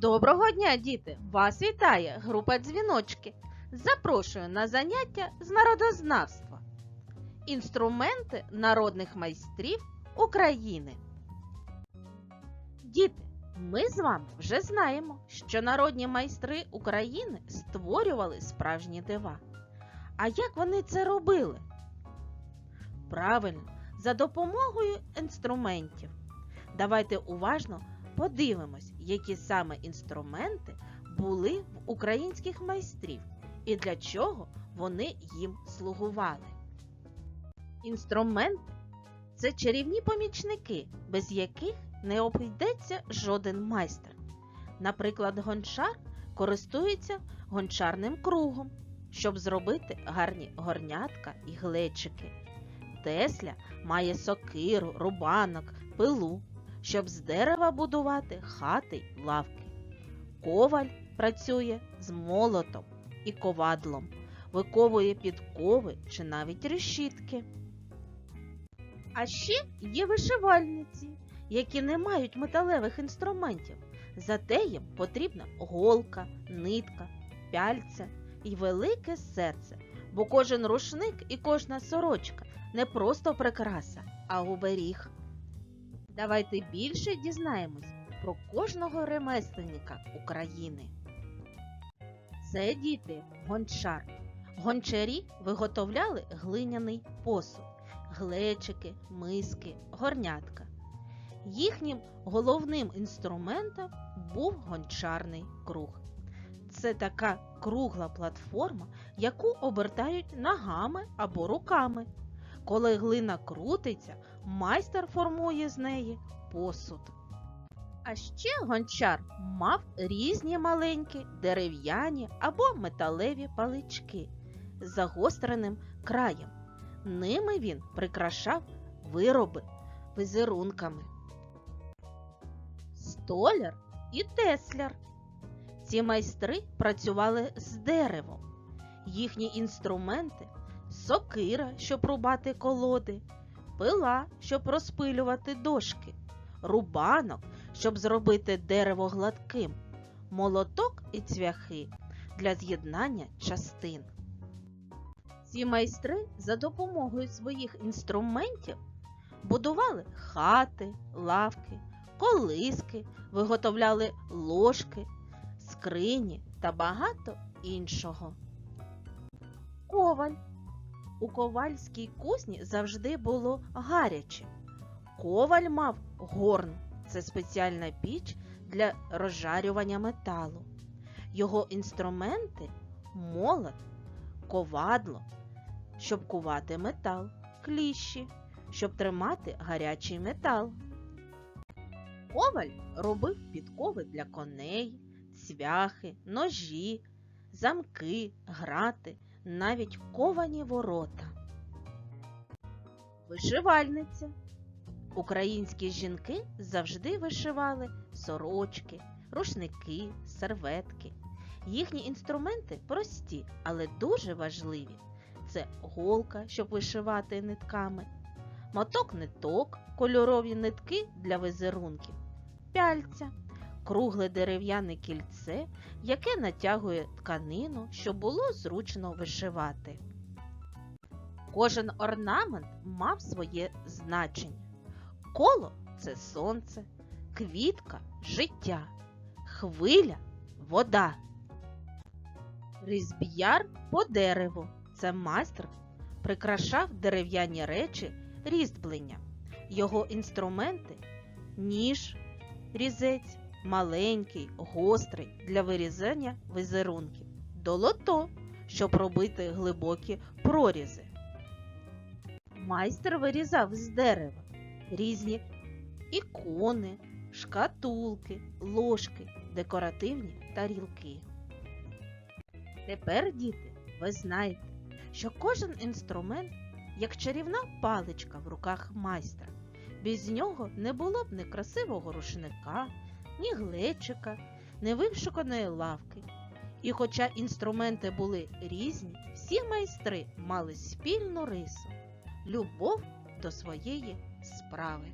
Доброго дня, діти! Вас вітає група дзвіночки. Запрошую на заняття з народознавства. Інструменти народних майстрів України. Діти, ми з вами вже знаємо, що народні майстри України створювали справжні дива. А як вони це робили? Правильно, за допомогою інструментів. Давайте уважно подивимось, які саме інструменти були в українських майстрів і для чого вони їм слугували. Інструменти це чарівні помічники, без яких не обійдеться жоден майстер. Наприклад, гончар користується гончарним кругом, щоб зробити гарні горнятка і глечики. Тесля має сокиру, рубанок, пилу, щоб з дерева будувати хати й лавки. Коваль працює з молотом і ковадлом, виковує підкови чи навіть решітки. А ще є вишивальниці, які не мають металевих інструментів, зате їм потрібна голка, нитка, пяльця і велике серце, бо кожен рушник і кожна сорочка не просто прикраса, а оберіг. Давайте більше дізнаємось про кожного ремесленника України. Це діти гончар. Гончарі виготовляли глиняний посуд, глечики, миски, горнятка. Їхнім головним інструментом був гончарний круг. Це така кругла платформа, яку обертають ногами або руками. Коли глина крутиться, майстер формує з неї посуд. А ще гончар мав різні маленькі дерев'яні або металеві палички з загостреним краєм. Ними він прикрашав вироби візерунками. Столяр і тесляр. Ці майстри працювали з деревом. Їхні інструменти сокира, щоб рубати колоди, пила, щоб розпилювати дошки, рубанок, щоб зробити дерево гладким, молоток і цвяхи для з'єднання частин. Ці майстри за допомогою своїх інструментів будували хати, лавки, колиски, виготовляли ложки, скрині та багато іншого. Коваль у ковальській кузні завжди було гаряче. Коваль мав горн це спеціальна піч для розжарювання металу. Його інструменти молот, ковадло, щоб кувати метал, кліщі, щоб тримати гарячий метал. Коваль робив підкови для коней, цвяхи, ножі, замки, грати, навіть ковані ворота. Вишивальниця. Українські жінки завжди вишивали сорочки, рушники, серветки. Їхні інструменти прості, але дуже важливі. Це голка, щоб вишивати нитками, моток ниток, кольорові нитки для візерунків, пяльця, кругле дерев'яне кільце, яке натягує тканину, щоб було зручно вишивати. Кожен орнамент мав своє значення. Коло це сонце, квітка життя, хвиля вода. Різб'яр по дереву це майстер прикрашав дерев'яні речі різьблення. Його інструменти ніж, різець, маленький, гострий для вирізання візерунків, долото, щоб робити глибокі прорізи. Майстер вирізав з дерева різні ікони, шкатулки, ложки, декоративні тарілки. Тепер, діти, ви знаєте, що кожен інструмент як чарівна паличка в руках майстра. Без нього не було б ні красивого рушника, ні глечика, ні вишуканої лавки. І хоча інструменти були різні, всі майстри мали спільну рису любов до своєї справи.